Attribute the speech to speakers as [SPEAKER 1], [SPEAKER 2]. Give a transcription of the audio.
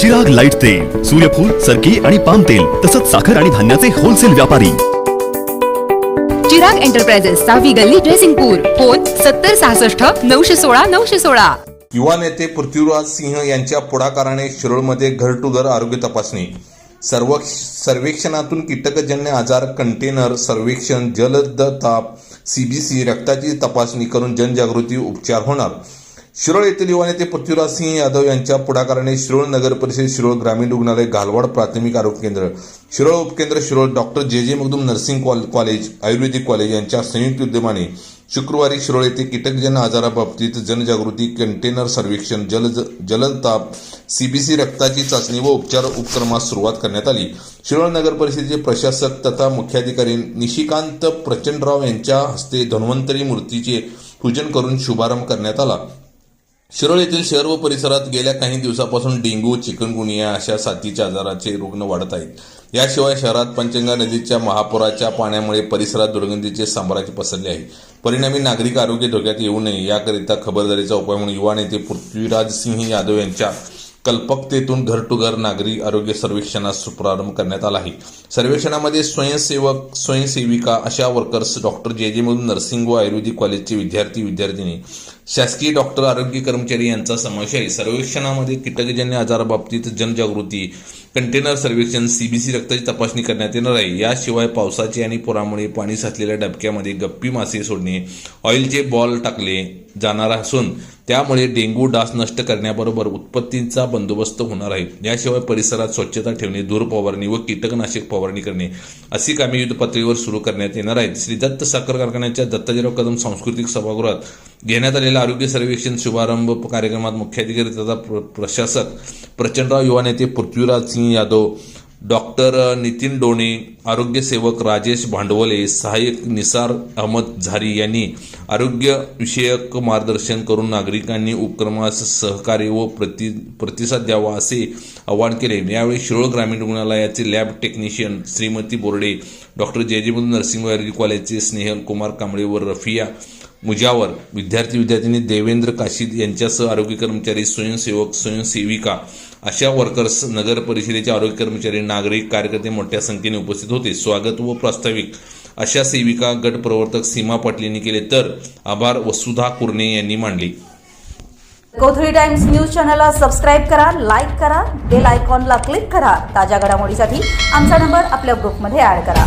[SPEAKER 1] Chirag light तेल सूर्यफूल सरकी आणि पाम तेल तसंच साखर आणि धान्याचे होलसेल व्यापारी.
[SPEAKER 2] चिराग एंटरप्राइजेस सहावी गल्ली ड्रेसिंगपूर फोन सत्तर सहासष्ट नऊशे सोळा नऊशे सोळा.
[SPEAKER 3] युवा नेते पृथ्वीराज सिंह यांच्या पुढाकाराने शिरोळमध्ये घर टू घर आरोग्य तपासणी. सर्व सर्वेक्षणातून कीटकजन्य आजार कंटेनर सर्वेक्षण जलद ताप सीबीसी रक्ताची तपासणी करून जनजागृती उपचार होणार. शिरोळ येथील युवा नेते पृथ्वीराज सिंह यादव यांच्या पुढाकाराने शिरोळ नगर परिषद शिरोळ ग्रामीण रुग्णालय घालवाड प्राथमिक आरोग्य केंद्र शिरोळ उपकेंद्र Shirol doctor J J Magdum nursing call- college आयुर्वेदिक कॉलेज यांच्या संयुक्त उद्यमाने शुक्रवारी शिरोळ येथे कीटकजन्य आजाराबाबतीत जनजागृती कंटेनर सर्वेक्षण जल जलताप सीबीसी रक्ताची चाचणी व उपचार उपक्रमास सुरुवात करण्यात आली. शिरोळ नगर परिषदेचे प्रशासक तथा मुख्याधिकारी निशिकांत प्रचंडराव यांच्या हस्ते धन्वंतरी मूर्तीचे पूजन करून शुभारंभ करण्यात आला. शिरोळ येथील शहर व परिसरात गेल्या काही दिवसापासून डेंग्यू चिकनगुनिया अशा साथीच्या आजाराचे रुग्ण वाढत आहेत. याशिवाय शहरात पंचगंगा नदीच्या महापुराच्या पाण्यामुळे परिसरात दुर्गंधीचे साम्राज्य पसरले आहे. परिणामी नागरिक आरोग्य धोक्यात येऊ नये याकरिता खबरदारीचा उपाय म्हणून युवा नेते पृथ्वीराज सिंह यादव यांच्या कल्पकतेतून घर टू घर नागरी आरोग्य सर्वेक्षणास प्रारंभ करण्यात आला आहे. सर्वेक्षणामध्ये स्वयंसेवक स्वयंसेविका अशा वर्कर्स डॉक्टर जे जे मधून नर्सिंग व आयुर्वेदिक कॉलेजचे विद्यार्थी विद्यार्थिनी शासकीय डॉक्टर आरोग्य कर्मचारी यांचा समावेश आहे. सर्वेक्षणामध्ये कीटकजन्य आजाराबाबतीत जनजागृती कंटेनर सर्वेक्षण सीबीसी रक्ताची तपासणी करण्यात येणार आहे. याशिवाय पावसाचे आणि पुरामुळे पाणी साचलेल्या डबक्यामध्ये गप्पी मासे सोडणे ऑइलचे बॉल टाकले जाणार असून त्यामुळे डेंग्यू डास नष्ट करण्याबरोबर उत्पत्तीचा बंदोबस्त होणार आहे. याशिवाय परिसरात स्वच्छता ठेवणे धूर फवारणी व कीटकनाशक फवारणी करणे अशी कामे युद्ध पातळीवर सुरू करण्यात येणार आहेत. श्री दत्त साखर कारखान्याच्या दत्ताजीराव कदम सांस्कृतिक सभागृहात घेण्यात आलेल्या आरोग्य सर्वेक्षण शुभारंभ कार्यक्रमात मुख्याधिकारी तथा प्र- प्रशासक. प्रचंडराव युवा नेते पृथ्वीराज सिंह यादव डॉक्टर नितीन डोणे आरोग्य सेवक राजेश भांडवले सहाय्यक निसार अहमद झारी यांनी आरोग्य विषयक मार्गदर्शन करून नागरिकांनी उपक्रमास सहकार्य व प्रति प्रतिसाद द्यावा असे आवाहन केले. यावेळी शिरोळ ग्रामीण रुग्णालयाचे lab technician Shrimati Borde doctor J nursing कॉलेजचे स्नेहल कुमार कांबळे व रफिया मुजावर. विद्यार्थी विद्यार्थिनी देवेंद्र काशीद यांच्यासह आरोग्य कर्मचारी स्वयंसेवक स्वयंसेविका अशा वर्कर्स नगर परिषदेचे आरोग्य कर्मचारी नागरिक कार्यकर्ते मोठ्या संख्येने उपस्थित होते. स्वागत व प्रास्ताविक अशा सेविका गट प्रवर्तक सीमा पाटील यांनी केले तर आभार वसुधा कुर्णे यांनी मांडले.
[SPEAKER 4] कोथळी टाइम्स न्यूज चॅनलला सबस्क्राईब करा लाईक करा बेल आयकॉनला क्लिक करा. ताज्या घडामोडीसाठी आमचा नंबर आपल्या ग्रुपमध्ये ऍड करा.